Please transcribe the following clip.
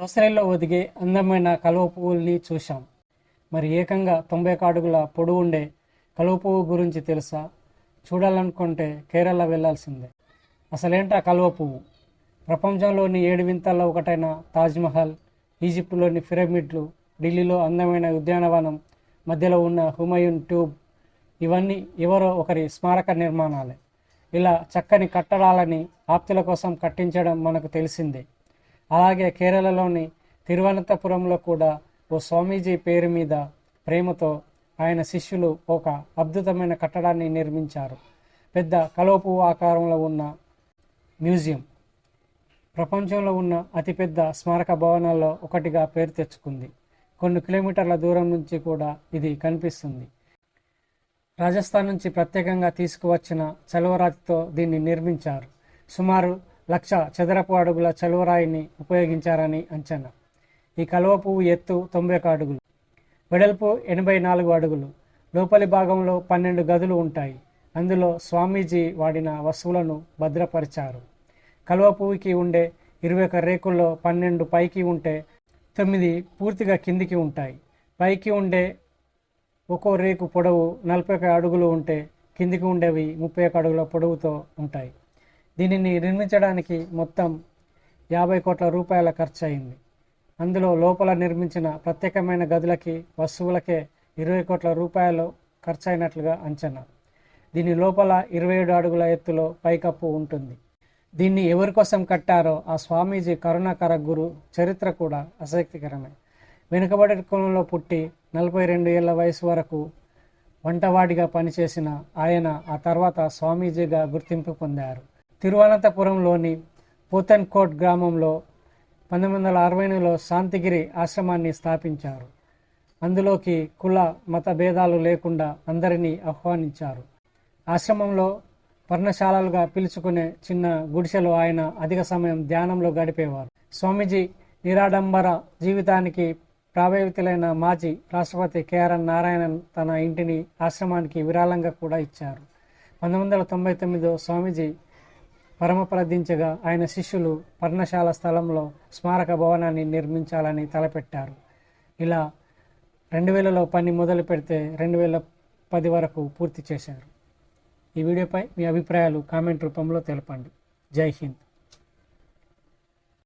దోసరిలో ఒదిగే అందమైన కలువ పువ్వుల్ని చూశాం. మరి ఏకంగా తొంభై కాడుగుల పొడవు ఉండే కలువ పువ్వు గురించి తెలుసా? చూడాలనుకుంటే కేరళ వెళ్ళాల్సిందే అసలేంటా కలువ పువ్వు? ప్రపంచంలోని ఏడు వింతల్లో ఒకటైన తాజ్మహల్ ఈజిప్టులోని పిరమిడ్లు ఢిల్లీలో అందమైన ఉద్యానవనం మధ్యలో ఉన్న హుమయూన్ ట్యూబ్ ఇవన్నీ ఎవరో ఒకరి స్మారక నిర్మాణాలే. ఇలా చక్కని కట్టడాలని ఆప్తుల కోసం కట్టించడం మనకు తెలిసిందే. అలాగే కేరళలోని తిరువనంతపురంలో కూడా ఓ స్వామీజీ పేరు మీద ప్రేమతో ఆయన శిష్యులు ఒక అద్భుతమైన కట్టడాన్ని నిర్మించారు. పెద్ద కలోపు ఆకారంలో ఉన్న మ్యూజియం. ప్రపంచంలో ఉన్న అతిపెద్ద స్మారక భవనాల్లో ఒకటిగా పేరు తెచ్చుకుంది. కొన్ని కిలోమీటర్ల దూరం నుంచి కూడా ఇది కనిపిస్తుంది. రాజస్థాన్ నుంచి ప్రత్యేకంగా తీసుకువచ్చిన చలవరాతితో దీన్ని నిర్మించారు. సుమారు లక్ష చదరపు అడుగుల చలువరాయిని ఉపయోగించారని అంచనా. ఈ కలువ పువ్వు ఎత్తు తొంభై ఒక అడుగులు. వెడల్పు ఎనభై నాలుగు అడుగులు. లోపలి భాగంలో పన్నెండు గదులు ఉంటాయి. అందులో స్వామీజీ వాడిన వస్తువులను భద్రపరిచారు. కలువ పువ్వుకి ఉండే ఇరవై ఒక రేకుల్లో పన్నెండు పైకి ఉంటే తొమ్మిది పూర్తిగా కిందికి ఉంటాయి. పైకి ఉండే ఒక్కో రేకు పొడవు నలభై ఒక అడుగులు ఉంటే కిందికి ఉండేవి ముప్పై ఒక అడుగుల పొడవుతో ఉంటాయి. దీనిని నిర్మించడానికి మొత్తం యాభై కోట్ల రూపాయల ఖర్చు అయింది అందులో లోపల నిర్మించిన ప్రత్యేకమైన గదులకి వస్తువులకే ఇరవై కోట్ల రూపాయలు ఖర్చు అయినట్లుగా అంచనా. దీని లోపల ఇరవై ఏడు అడుగుల ఎత్తులో పైకప్పు ఉంటుంది. దీన్ని ఎవరి కోసం కట్టారో ఆ స్వామీజీ కరుణాకర గురు చరిత్ర కూడా ఆసక్తికరమే. వెనుకబడి కులంలో పుట్టి నలభై రెండు ఏళ్ళ వయసు వరకు వంటవాడిగా పనిచేసిన ఆయన ఆ తర్వాత స్వామీజీగా గుర్తింపు పొందారు. తిరువనంతపురంలోని పోతన్కోట్ గ్రామంలో పంతొమ్మిది వందల అరవైలో శాంతిగిరి ఆశ్రమాన్ని స్థాపించారు. అందులోకి కుల మత భేదాలు లేకుండా అందరినీ ఆహ్వానించారు. ఆశ్రమంలో పర్ణశాలలుగా పిలుచుకునే చిన్న గుడిసెలో ఆయన అధిక సమయం ధ్యానంలో గడిపేవారు. స్వామీజీ నిరాడంబర జీవితానికి ప్రభావితులైన మాజీ రాష్ట్రపతి కేఆర్ఎన్ నారాయణన్ తన ఇంటిని ఆశ్రమానికి విరాళంగా కూడా ఇచ్చారు. పంతొమ్మిది వందల తొంభై తొమ్మిదిలో స్వామీజీ పరమప్రదించగా ఆయన శిష్యులు పర్ణశాల స్థలంలో స్మారక భవనాన్ని నిర్మించాలని తలపెట్టారు. ఇలా రెండు వేలలో పని మొదలు పెడితే రెండు వేల పది వరకు పూర్తి చేశారు. ఈ వీడియోపై మీ అభిప్రాయాలు కామెంట్ రూపంలో తెలపండి. జై హింద్.